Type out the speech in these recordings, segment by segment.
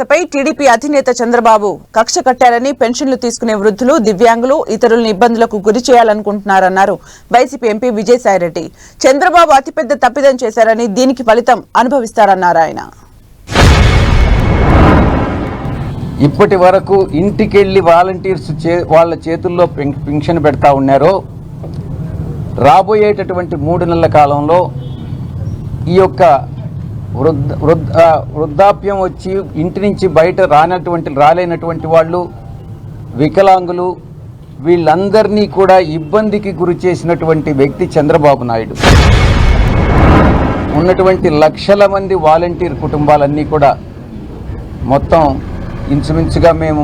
పై TDP అధినేత చంద్రబాబు కక్ష కట్టారని పెన్షన్లు తీసుకునే వృద్ధులు దివ్యాంగులు ఇతరులను ఇబ్బందులకు గురి చేయాలనుకుంటున్నారన్నారు వైసీపీ ఎంపీ విజయసాయిరెడ్డి చంద్రబాబు అతిపెద్ద తప్పిదం చేశారని దీనికి ఫలితం అనుభవిస్తారన్నారు ఆయన ఇప్పటి వరకు ఇంటికెళ్ళి వాలంటీర్స్ చే వాళ్ళ చేతుల్లో పెన్షన్ పెడతా ఉన్నారో రాబోయేటటువంటి మూడు నెలల కాలంలో ఈ యొక్క వృద్ధ వృద్ధ వృద్ధాప్యం వచ్చి ఇంటి నుంచి బయట రానటువంటి రాలేనటువంటి వాళ్ళు వికలాంగులు వీళ్ళందరినీ కూడా ఇబ్బందికి గురి చేసినటువంటి వ్యక్తి చంద్రబాబు నాయుడు. ఉన్నటువంటి లక్షల మంది వాలంటీర్ కుటుంబాలన్నీ కూడా మొత్తం ఇంచుమించుగా మేము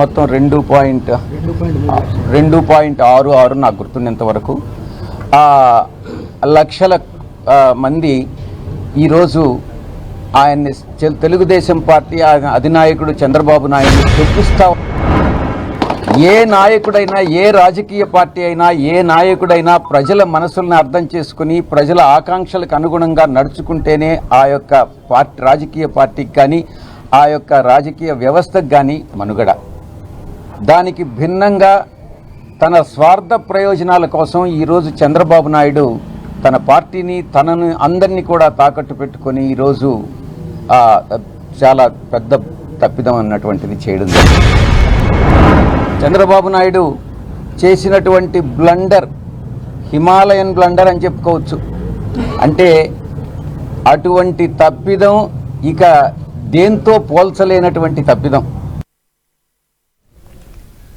మొత్తం రెండు పాయింట్ రెండు పాయింట్ ఆరు ఆరు నాకు గుర్తున్నంత వరకు. ఆ లక్షల మంది ఈరోజు ఆయన్ని తెలుగుదేశం పార్టీ ఆయన అధినాయకుడు చంద్రబాబు నాయుడు చూపిస్తా ఏ నాయకుడైనా ఏ రాజకీయ పార్టీ అయినా ఏ నాయకుడైనా ప్రజల మనసుల్ని అర్థం చేసుకుని ప్రజల ఆకాంక్షలకు అనుగుణంగా నడుచుకుంటేనే ఆ యొక్క పార్టీ రాజకీయ పార్టీకి కానీ ఆ యొక్క రాజకీయ వ్యవస్థకు కానీ మనుగడ. దానికి భిన్నంగా తన స్వార్థ ప్రయోజనాల కోసం ఈరోజు చంద్రబాబు నాయుడు తన పార్టీని తనను అందరినీ కూడా తాకట్టు పెట్టుకొని ఈరోజు చాలా పెద్ద తప్పిదం అన్నటువంటిది చేయడం జరిగింది. చంద్రబాబు నాయుడు చేసినటువంటి బ్లండర్ హిమాలయన్ బ్లండర్ అని చెప్పుకోవచ్చు. అంటే అటువంటి తప్పిదం ఇక దేంతో పోల్చలేనటువంటి తప్పిదం.